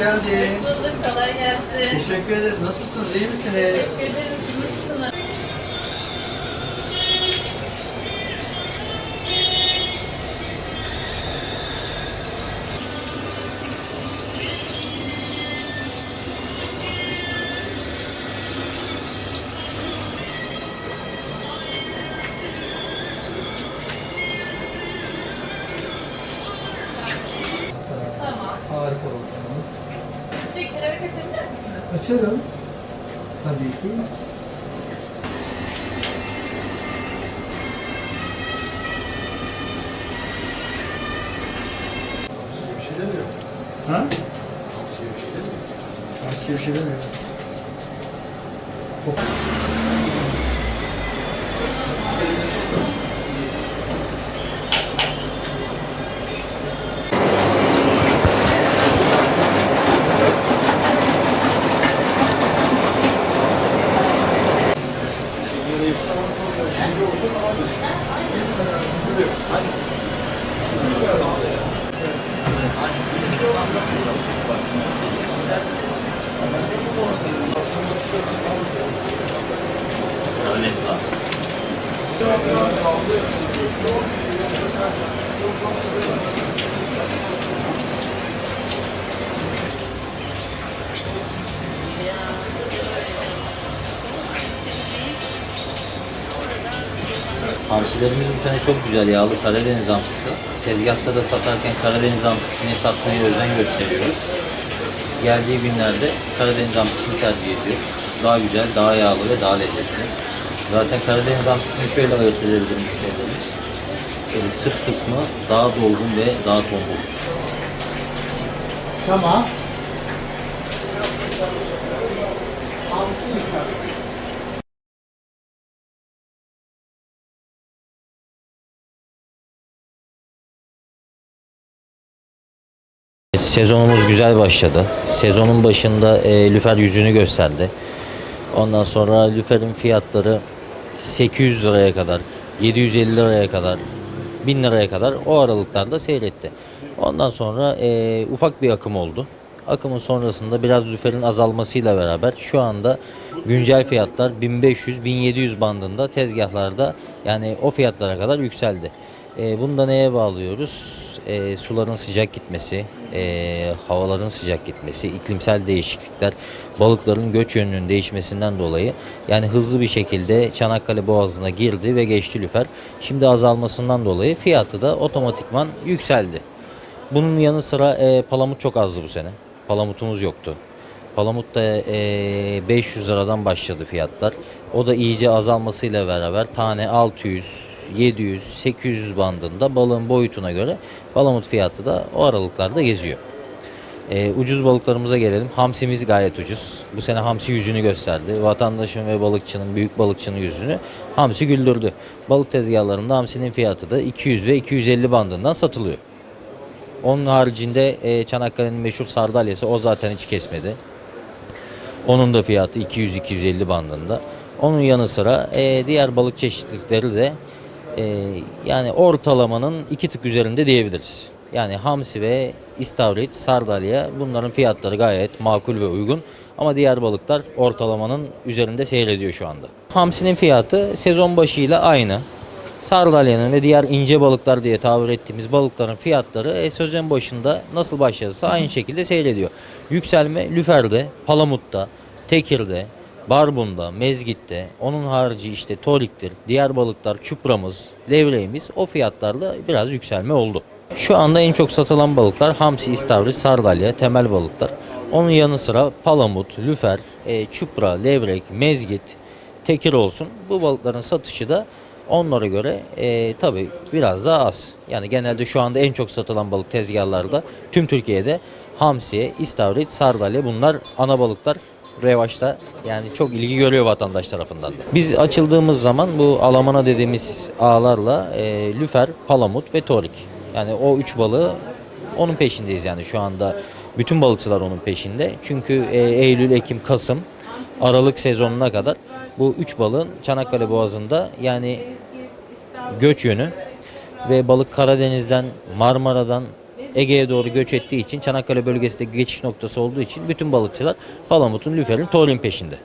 Geldin. Hoş bulduk, kolay gelsin. Teşekkür ederiz. Nasılsınız, iyi misiniz? Teşekkür ederim. Siz nasılsınız? Harika oldu. Bir kelebek açabilir misiniz? Açarım. Tabii ki. Ha? Hamsiye bir şey demiyor. Hop. Hamsilerimiz bu sene çok güzel yağlı Karadeniz hamsisi. Tezgahta da satarken Karadeniz hamsisini satmaya özen gösteriyoruz. Geldiği günlerde Karadeniz hamsisini tercih ediyoruz. Daha güzel, daha yağlı ve daha lezzetli. Zaten Karadeniz hamsisini şöyle ayırt edebilir müşterilerimiz. Böyle sırt kısmı daha dolgun ve daha tombul. Tamam. Sezonumuz güzel başladı. Sezonun başında e, lüfer yüzünü gösterdi. Ondan sonra lüferin fiyatları 800 liraya kadar, 750 liraya kadar, 1000 liraya kadar o aralıklarda seyretti. Ondan sonra e, ufak bir akım oldu. Akımın sonrasında biraz lüferin azalmasıyla beraber şu anda güncel fiyatlar 1500-1700 bandında tezgahlarda yani o fiyatlara kadar yükseldi. E, bunu da neye bağlıyoruz? E, suların sıcak gitmesi, e, havaların sıcak gitmesi, iklimsel değişiklikler, balıkların göç yönünün değişmesinden dolayı yani hızlı bir şekilde Çanakkale Boğazı'na girdi ve geçti lüfer. Şimdi azalmasından dolayı fiyatı da otomatikman yükseldi. Bunun yanı sıra e, palamut çok azdı bu sene. Palamutumuz yoktu. Palamut da e, 500 liradan başladı fiyatlar. O da iyice azalmasıyla beraber tane 600, 700, 800 bandında balığın boyutuna göre palamut fiyatı da o aralıklarda geziyor. E, ucuz balıklarımıza gelelim. Hamsimiz gayet ucuz. Bu sene hamsi yüzünü gösterdi. Vatandaşın ve balıkçının, büyük balıkçının yüzünü hamsi güldürdü. Balık tezgahlarında hamsinin fiyatı da 200 ve 250 bandından satılıyor. Onun haricinde e, Çanakkale'nin meşhur sardalyası o zaten hiç kesmedi. Onun da fiyatı 200-250 bandında. Onun yanı sıra e, diğer balık çeşitlilikleri de e, yani ortalamanın iki tık üzerinde diyebiliriz. Yani hamsi ve istavrit, sardalya bunların fiyatları gayet makul ve uygun. Ama diğer balıklar ortalamanın üzerinde seyrediyor şu anda. Hamsinin fiyatı sezon başıyla aynı. Sardalyanın ve diğer ince balıklar diye tabir ettiğimiz balıkların fiyatları e, sezon başında nasıl başladıysa aynı şekilde seyrediyor. Yükselme lüferde, palamutta, tekirde, barbunda, mezgitte, onun harici işte toriktir, diğer balıklar, çupramız, levreğimiz o fiyatlarla biraz yükselme oldu. Şu anda en çok satılan balıklar hamsi, istavrit, sardalya, temel balıklar. Onun yanı sıra palamut, lüfer, e, çupra, levrek, mezgit, tekir olsun. Bu balıkların satışı da onlara göre e, tabi biraz daha az. Yani genelde şu anda en çok satılan balık tezgahlarda tüm Türkiye'de hamsi, istavrit, sardalya bunlar ana balıklar revaçta yani çok ilgi görüyor vatandaş tarafından da. Biz açıldığımız zaman bu alamana dediğimiz ağlarla e, lüfer, palamut ve torik. Yani o üç balığı onun peşindeyiz yani şu anda. Bütün balıkçılar onun peşinde. Çünkü e, Eylül, Ekim, Kasım, Aralık sezonuna kadar bu üç balığın Çanakkale Boğazı'nda yani göç yönü ve balık Karadeniz'den, Marmara'dan Ege'ye doğru göç ettiği için Çanakkale bölgesindeki geçiş noktası olduğu için bütün balıkçılar palamutun, lüferin, torin peşinde.